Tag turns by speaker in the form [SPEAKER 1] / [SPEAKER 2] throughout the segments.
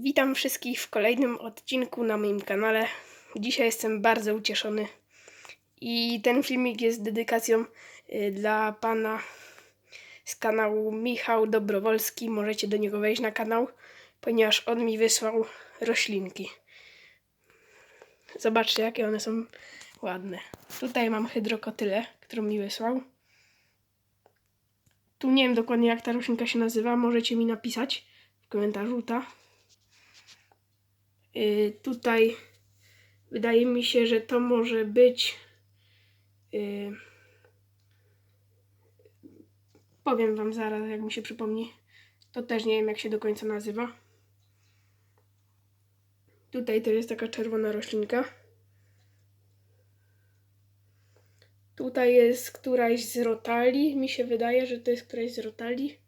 [SPEAKER 1] Witam wszystkich w kolejnym odcinku na moim kanale. Dzisiaj jestem bardzo ucieszony i ten filmik jest dedykacją y, dla pana z kanału Michał Dobrowolski. Możecie do niego wejść na kanał, ponieważ on mi wysłał roślinki. Zobaczcie, jakie one są ładne. Tutaj mam hydrokotylę, którą mi wysłał. Tu nie wiem dokładnie, jak ta roślinka się nazywa. Możecie mi napisać w komentarzu, ta. Y, tutaj wydaje mi się, że to może być. y, powiem Wam zaraz, jak mi się przypomni. To też nie wiem, jak się do końca nazywa. Tutaj to jest taka czerwona roślinka. Tutaj jest któraś z rotali. Mi się wydaje, że to jest któraś z rotali.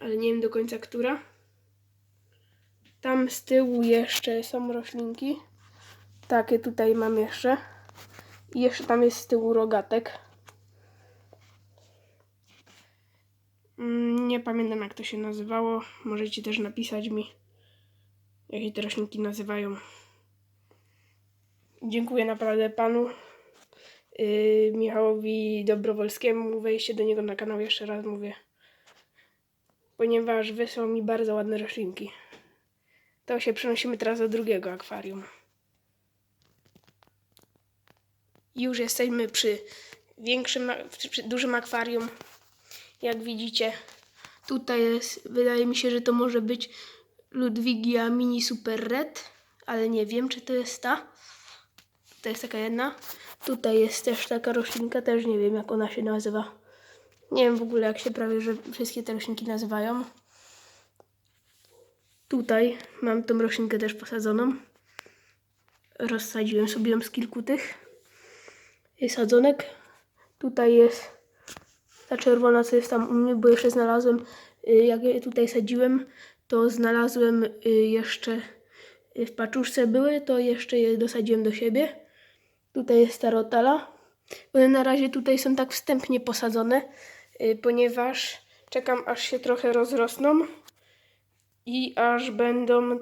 [SPEAKER 1] Ale nie wiem do końca która. Tam z tyłu jeszcze są roślinki. Takie tutaj mam jeszcze. I jeszcze tam jest z tyłu rogatek. Mm, Nie pamiętam jak to się nazywało. Możecie też napisać mi, jak się te roślinki nazywają. Dziękuję naprawdę panu yy, Michałowi Dobrowolskiemu. Wejście do niego na kanał jeszcze raz mówię. Ponieważ wysłał mi bardzo ładne roślinki. To się przenosimy teraz do drugiego akwarium. Już jesteśmy przy większym, przy, dużym akwarium. Jak widzicie, tutaj jest, wydaje mi się, że to może być Ludwigia Mini Super Red, ale nie wiem, czy to jest ta. To jest taka jedna. Tutaj jest też taka roślinka, też nie wiem, jak ona się nazywa. Nie wiem w ogóle, jak się prawie, że wszystkie te roślinki nazywają. Tutaj mam tą roślinkę też posadzoną. Rozsadziłem sobie ją z kilku tych sadzonek. Tutaj jest ta czerwona, co jest tam u mnie, bo jeszcze znalazłem, y, jak tutaj sadziłem, to znalazłem y, jeszcze y, w paczuszce były, to jeszcze je dosadziłem do siebie. Tutaj jest ta rotala. One na razie tutaj są tak wstępnie posadzone, ponieważ czekam aż się trochę rozrosną i aż będą,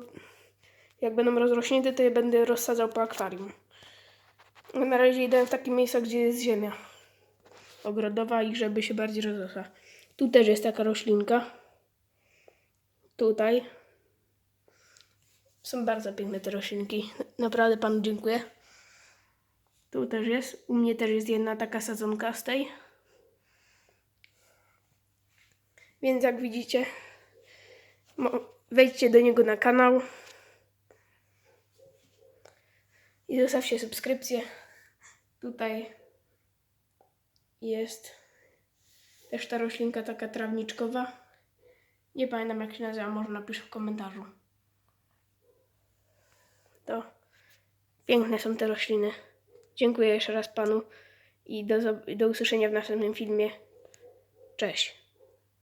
[SPEAKER 1] jak będą rozrośnięte, to je będę rozsadzał po akwarium. Na razie idę w takie miejsca, gdzie jest ziemia ogrodowa i żeby się bardziej rozrosła. Tu też jest taka roślinka. Tutaj. Są bardzo piękne te roślinki. Naprawdę panu dziękuję. Tu też jest. U mnie też jest jedna taka sadzonka z tej. Więc jak widzicie, wejdźcie do niego na kanał i zostawcie subskrypcję. Tutaj jest też ta roślinka taka trawniczkowa. Nie pamiętam jak się nazywa, może napisz w komentarzu. To piękne są te rośliny. Dziękuję jeszcze raz panu i do, do usłyszenia w następnym filmie. Cześć.